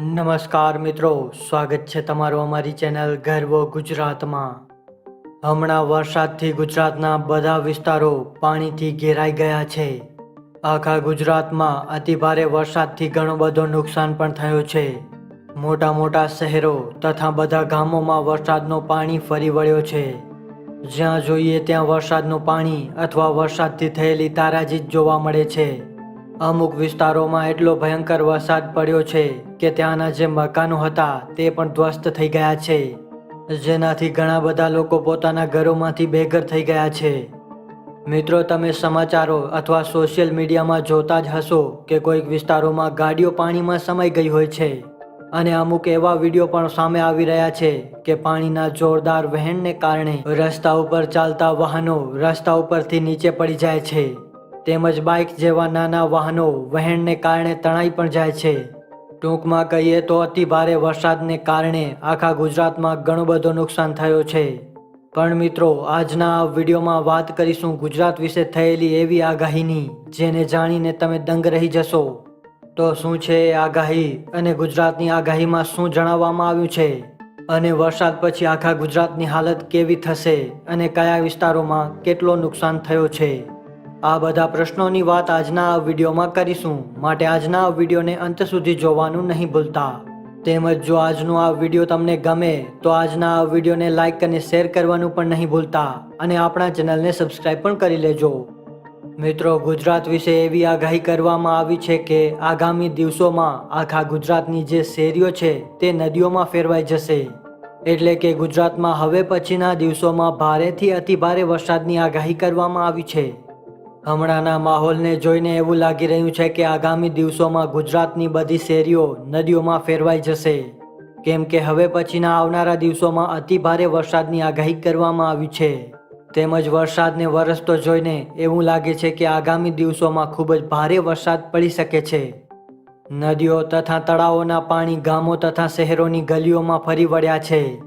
નમસ્કાર મિત્રો, સ્વાગત છે તમારું અમારી ચેનલ ગર્વ ગુજરાતમાં. હમણાં વરસાદથી ગુજરાતના બધા વિસ્તારો પાણીથી ઘેરાઈ ગયા છે. આખા ગુજરાતમાં અતિભારે વરસાદથી ઘણો બધો નુકસાન પણ થયું છે. મોટા મોટા શહેરો તથા બધા ગામોમાં વરસાદનો પાણી ફરી વળ્યો છે. જ્યાં જોઈએ ત્યાં વરસાદનું પાણી અથવા વરસાદથી થયેલી તારાજી જ જોવા મળે છે. અમુક વિસ્તારોમાં એટલો ભયંકર વરસાદ પડ્યો છે કે ત્યાંના જે મકાનો હતા તે પણ ધ્વસ્ત થઈ ગયા છે. જેનાથી ઘણા બધા લોકો પોતાના ઘરોમાંથી બેઘર થઈ ગયા છે. મિત્રો, તમે સમાચારો અથવા સોશિયલ મીડિયામાં જોતા જ હશો કે કોઈક વિસ્તારોમાં ગાડીઓ પાણીમાં સમાઈ ગઈ હોય છે. અને અમુક એવા વીડિયો પણ સામે આવી રહ્યા છે કે પાણીના જોરદાર વહેણને કારણે રસ્તા ઉપર ચાલતા વાહનો રસ્તા ઉપરથી નીચે પડી જાય છે. તેમજ બાઇક જેવા નાના વાહનો વહેણને કારણે તણાઈ પણ જાય છે. ટૂંકમાં કહીએ તો અતિ ભારે વરસાદને કારણે આખા ગુજરાતમાં ઘણું બધું નુકસાન થયું છે. પણ મિત્રો, આજના આ વિડીયોમાં વાત કરીશું ગુજરાત વિશે થયેલી એવી આગાહીની, જેને જાણીને તમે દંગ રહી જશો. તો શું છે આગાહી અને ગુજરાતની આગાહીમાં શું જણાવવામાં આવ્યું છે? અને વરસાદ પછી આખા ગુજરાતની હાલત કેવી થશે અને કયા વિસ્તારોમાં કેટલો નુકસાન થયો છે? આ બધા પ્રશ્નોની વાત આજના આ વિડીયોમાં કરીશું. માટે આજના આ વિડીયોને અંત સુધી જોવાનું નહીં ભૂલતા. તેમજ જો આજનો આ વીડિયો તમને ગમે, તો આજના આ વિડીયોને લાઈક અને શેર કરવાનું પણ નહીં ભૂલતા. અને આપણા ચેનલને સબસ્ક્રાઈબ પણ કરી લેજો. મિત્રો, ગુજરાત વિશે એવી આગાહી કરવામાં આવી છે કે આગામી દિવસોમાં આખા ગુજરાતની જે શેરીઓ છે, તે નદીઓમાં ફેરવાઈ જશે. એટલે કે ગુજરાતમાં હવે પછીના દિવસોમાં ભારેથી અતિભારે વરસાદની આગાહી કરવામાં આવી છે. હમણાંના માહોલને જોઈને એવું લાગી રહ્યું છે કે આગામી દિવસોમાં ગુજરાતની બધી શેરીઓ નદીઓમાં ફેરવાઈ જશે. કેમ કે હવે પછીના આવનારા દિવસોમાં અતિભારે વરસાદની આગાહી કરવામાં આવી છે. તેમજ વરસાદને વરસતો જોઈને એવું લાગે છે કે આગામી દિવસોમાં ખૂબ જ ભારે વરસાદ પડી શકે છે. નદીઓ તથા તળાવોના પાણી ગામો તથા શહેરોની ગલીઓમાં ફરી વળ્યા છે.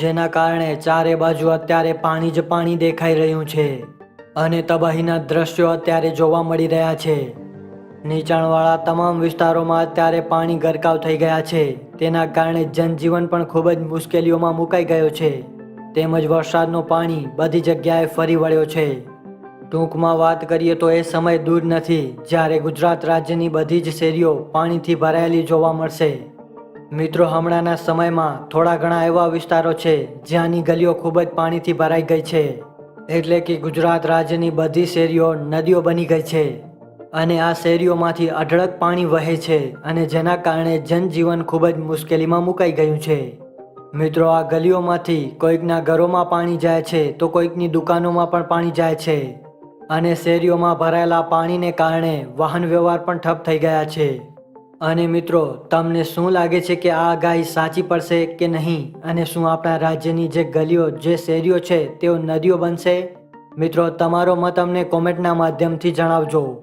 જેના કારણે ચારે બાજુ અત્યારે પાણી જ પાણી દેખાઈ રહ્યું છે. અને તબાહીના દ્રશ્યો અત્યારે જોવા મળી રહ્યા છે. નીચાણવાળા તમામ વિસ્તારોમાં અત્યારે પાણી ગરકાવ થઈ ગયા છે. તેના કારણે જનજીવન પણ ખૂબ જ મુશ્કેલીઓમાં મુકાઈ ગયો છે. તેમજ વરસાદનું પાણી બધી જગ્યાએ ફરી વળ્યો છે. ટૂંકમાં વાત કરીએ તો એ સમય દૂર નથી, જ્યારે ગુજરાત રાજ્યની બધી જ શેરીઓ પાણીથી ભરાયેલી જોવા મળશે. મિત્રો, હમણાંના સમયમાં થોડા ઘણા એવા વિસ્તારો છે જ્યાંની ગલીઓ ખૂબ જ પાણીથી ભરાઈ ગઈ છે. એટલે કે ગુજરાત રાજ્યની બધી શેરીઓ નદીઓ બની ગઈ છે અને આ શેરીઓમાંથી અઢળક પાણી વહે છે અને જેના કારણે જનજીવન ખૂબ જ મુશ્કેલીમાં મુકાઈ ગયું છે. મિત્રો, આ ગલીઓમાંથી કોઈકના ઘરોમાં પાણી જાય છે તો કોઈકની દુકાનોમાં પણ પાણી જાય છે અને શેરીઓમાં ભરાયેલા પાણીને કારણે વાહન વ્યવહાર પણ ઠપ થઈ ગયા છે. અને મિત્રો, તમને શું લાગે છે કે આ આગાહી સાચી પડશે કે નહીં? અને શું આપણા રાજ્યની જે ગલીઓ, જે શેરીઓ છે, તેઓ નદીઓ બનશે? મિત્રો, તમારો મત અમને કોમેન્ટના માધ્યમથી જણાવજો.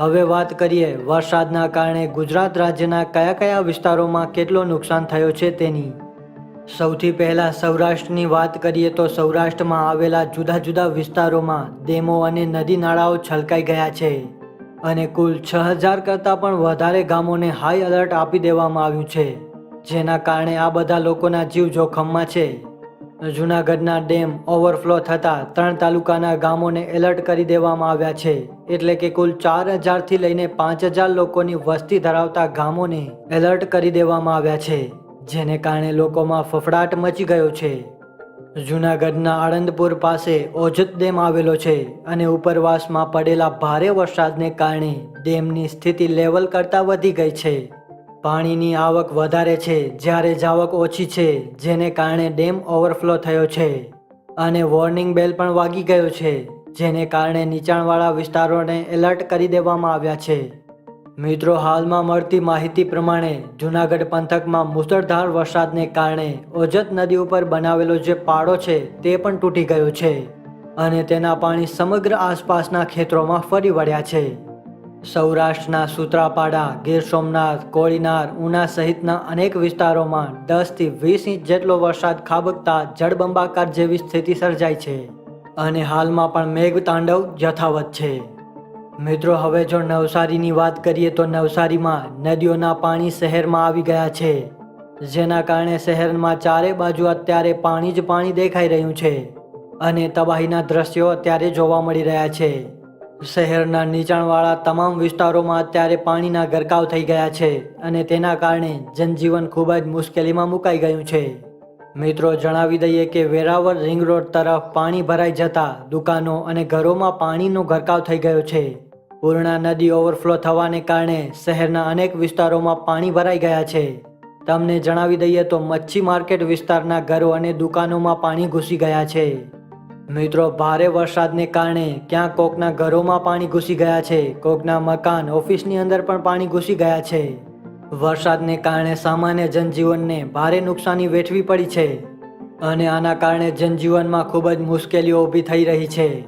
હવે વાત કરીએ વરસાદના કારણે ગુજરાત રાજ્યના કયા કયા વિસ્તારોમાં કેટલો નુકસાન થયો છે તેની. સૌથી પહેલાં સૌરાષ્ટ્રની વાત કરીએ તો સૌરાષ્ટ્રમાં આવેલા જુદા જુદા વિસ્તારોમાં ડેમો અને નદી નાળાઓ છલકાઈ ગયા છે. અને કુલ છ હજાર કરતાં પણ વધારે ગામોને હાઈ એલર્ટ આપી દેવામાં આવ્યું છે, જેના કારણે આ બધા લોકોના જીવ જોખમમાં છે. જૂનાગઢના ડેમ ઓવરફ્લો થતાં ત્રણ તાલુકાના ગામોને એલર્ટ કરી દેવામાં આવ્યા છે, એટલે કે કુલ ચાર હજારથી લઈને પાંચ હજાર લોકોની વસ્તી ધરાવતા ગામોને એલર્ટ કરી દેવામાં આવ્યા છે, જેને કારણે લોકોમાં ફફડાટ મચી ગયો છે. જૂનાગઢના આણંદપુર પાસે ઓજત ડેમ આવેલો છે અને ઉપરવાસમાં પડેલા ભારે વરસાદને કારણે ડેમની સ્થિતિ લેવલ કરતાં વધી ગઈ છે. પાણીની આવક વધારે છે, જ્યારે જાવક ઓછી છે, જેને કારણે ડેમ ઓવરફ્લો થયો છે. અને વોર્નિંગ બેલ પણ વાગી ગયો છે, જેને કારણે નીચાણવાળા વિસ્તારોને એલર્ટ કરી દેવામાં આવ્યા છે. મિત્રો, હાલમાં મળતી માહિતી પ્રમાણે જૂનાગઢ પંથકમાં મુસળધાર વરસાદને કારણે ઓજત નદી ઉપર બનાવેલો જે પાડો છે, તે પણ તૂટી ગયો છે અને તેના પાણી સમગ્ર આસપાસના ખેતરોમાં ફરી વળ્યા છે. સૌરાષ્ટ્રના સૂત્રાપાડા, ગીર સોમનાથ, કોળીનાર, ઉના સહિતના અનેક વિસ્તારોમાં દસથી વીસ ઇંચ જેટલો વરસાદ ખાબકતા જળબંબાકાર જેવી સ્થિતિ સર્જાઈ છે અને હાલમાં પણ મેઘ તાંડવ યથાવત છે. મિત્રો, હવે જો નવસારીની વાત કરીએ તો નવસારીમાં નદીઓના પાણી શહેરમાં આવી ગયા છે. જેના કારણે શહેરમાં ચારે બાજુ અત્યારે પાણી જ પાણી દેખાઈ રહ્યું છે અને તબાહીના દ્રશ્યો અત્યારે જોવા મળી રહ્યા છે. શહેરના નીચાણવાળા તમામ વિસ્તારોમાં અત્યારે પાણીના ગરકાવ થઈ ગયા છે અને તેના કારણે જનજીવન ખૂબ જ મુશ્કેલીમાં મુકાઈ ગયું છે. મિત્રો, જણાવી દઈએ કે વેરાવળ રિંગ રોડ તરફ પાણી ભરાઈ જતા દુકાનો અને ઘરોમાં પાણીનો ગરકાવ થઈ ગયો છે. પૂર્ણા નદી ઓવરફ્લો થવાને કારણે શહેરના અનેક વિસ્તારોમાં પાણી ભરાઈ ગયા છે. તમને જણાવી દઈએ તો મચ્છી માર્કેટ વિસ્તારના ઘરો અને દુકાનોમાં પાણી ઘૂસી ગયા છે. મિત્રો, ભારે વરસાદને કારણે ક્યાં કોકના ઘરોમાં પાણી ઘૂસી ગયા છે. કોકના મકાન, ઓફિસની અંદર પણ પાણી ઘૂસી ગયા છે. વરસાદને કારણે સામાન્ય જનજીવનને ભારે નુકસાની વેઠવી પડી છે અને આના કારણે જનજીવનમાં ખૂબ જ મુશ્કેલીઓ ઊભી થઈ રહી છે.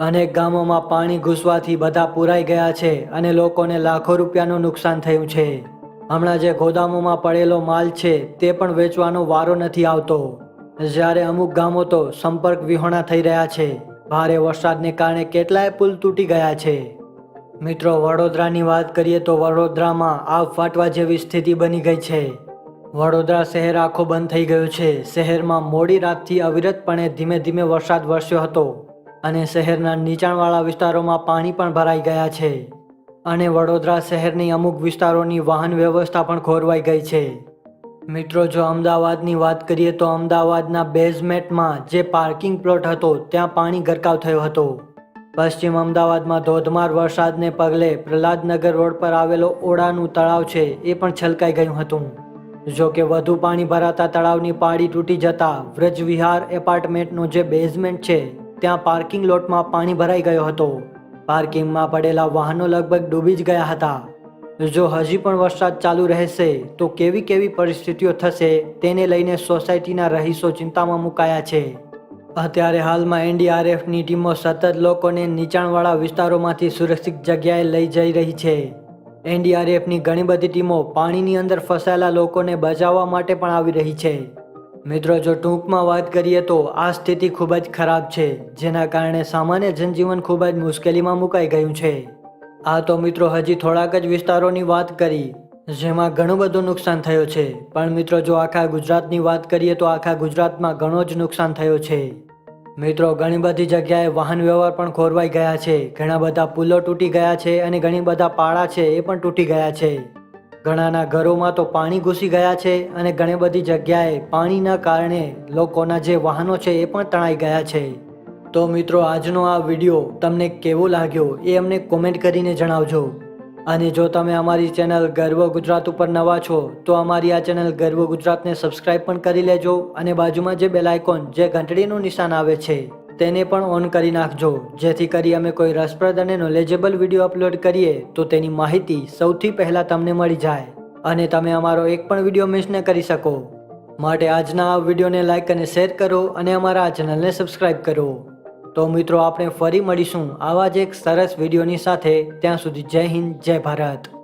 અનેક ગામોમાં પાણી ઘૂસવાથી બધા પુરાઈ ગયા છે અને લોકોને લાખો રૂપિયાનું નુકસાન થયું છે. હમણાં જે ગોદામોમાં પડેલો માલ છે તે પણ વેચવાનો વારો નથી આવતો. જ્યારે અમુક ગામો તો સંપર્ક વિહોણા થઈ રહ્યા છે. ભારે વરસાદને કારણે કેટલાય પુલ તૂટી ગયા છે. મિત્રો, વડોદરાની વાત કરીએ તો વડોદરામાં આગ ફાટવા જેવી સ્થિતિ બની ગઈ છે. વડોદરા શહેર આખો બંધ થઈ ગયું છે. શહેરમાં મોડી રાતથી અવિરતપણે ધીમે ધીમે વરસાદ વરસ્યો હતો અને શહેરના નીચાણવાળા વિસ્તારોમાં પાણી પણ ભરાઈ ગયા છે અને વડોદરા શહેરની અમુક વિસ્તારોની વાહન વ્યવસ્થા પણ ખોરવાઈ ગઈ છે. મિત્રો, જો અમદાવાદની વાત કરીએ તો અમદાવાદના બેઝમેન્ટમાં જે પાર્કિંગ પ્લોટ હતો, ત્યાં પાણી ગરકાવ થયો હતો. પશ્ચિમ અમદાવાદમાં ધોધમાર વરસાદને પગલે પ્રહલાદનગર રોડ પર આવેલો ઓડાનું તળાવ છે, એ પણ છલકાઈ ગયું હતું. જો કે વધુ પાણી ભરાતા તળાવની પાળી તૂટી જતા વ્રજ વિહાર એપાર્ટમેન્ટનો જે બેઝમેન્ટ છે, ત્યાં પાર્કિંગ લોટમાં પાણી ભરાઈ ગયો હતો. પાર્કિંગમાં પડેલા વાહનો લગભગ ડૂબી જ ગયા હતા. જો હજી પણ વરસાદ ચાલુ રહેશે, તો કેવી કેવી પરિસ્થિતિઓ થશે, તેને લઈને સોસાયટીના રહીશો ચિંતામાં મુકાયા છે. અત્યારે હાલમાં એનડીઆરએફની ટીમો સતત લોકોને નીચાણવાળા વિસ્તારોમાંથી સુરક્ષિત જગ્યાએ લઈ જઈ રહી છે. એનડીઆરએફની ઘણી બધી ટીમો પાણીની અંદર ફસાયેલા લોકોને બચાવવા માટે પણ આવી રહી છે. મિત્રો, જો ટૂંકમાં વાત કરીએ તો આ સ્થિતિ ખૂબ જ ખરાબ છે, જેના કારણે સામાન્ય જનજીવન ખૂબ જ મુશ્કેલીમાં મુકાઈ ગયું છે. આ તો મિત્રો, હજી થોડાક જ વિસ્તારોની વાત કરી. જેમાં ઘણું બધું નુકસાન થયું છે. પણ મિત્રો, જો આખા ગુજરાતની વાત કરીએ તો આખા ગુજરાતમાં ઘણો જ નુકસાન થયો છે. મિત્રો, ઘણી બધી જગ્યાએ વાહન વ્યવહાર પણ ખોરવાઈ ગયા છે. ઘણા બધા પુલો તૂટી ગયા છે અને ઘણી બધા પાળા છે એ પણ તૂટી ગયા છે. ઘણાના ઘરોમાં તો પાણી ઘૂસી ગયા છે અને ઘણી બધી જગ્યાએ પાણીના કારણે લોકોના જે વાહનો છે એ પણ તણાઈ ગયા છે. તો મિત્રો, આજનો આ વીડિયો તમને કેવો લાગ્યો એ અમને કોમેન્ટ કરીને જણાવજો. અને જો તમે અમારી ચેનલ ગર્વ ગુજરાત ઉપર નવા છો, તો અમારી આ ચેનલ ગર્વ ગુજરાતને સબસ્ક્રાઇબ પણ કરી લેજો અને બાજુમાં જે બેલ આઇકોન જે ઘંટડીનું નિશાન આવે છે, તેને પણ ઓન કરી નાખજો. જેથી કરી અમે કોઈ રસપ્રદ અને નોલેજેબલ વીડિયો અપલોડ કરીએ, તો તેની માહિતી સૌથી પહેલાં તમને મળી જાય. અને તમે અમારો એક પણ વીડિયો મિસ ન કરી શકો. માટે આજના આ વિડીયોને લાઇક અને શેર કરો અને અમારા આ ચેનલને સબસ્ક્રાઇબ કરો. તો મિત્રો આપણે ફરી મળીશું આવા જ એક સરસ વિડીયોની સાથે. ત્યાં સુધી જય હિન્દ, જય ભારત.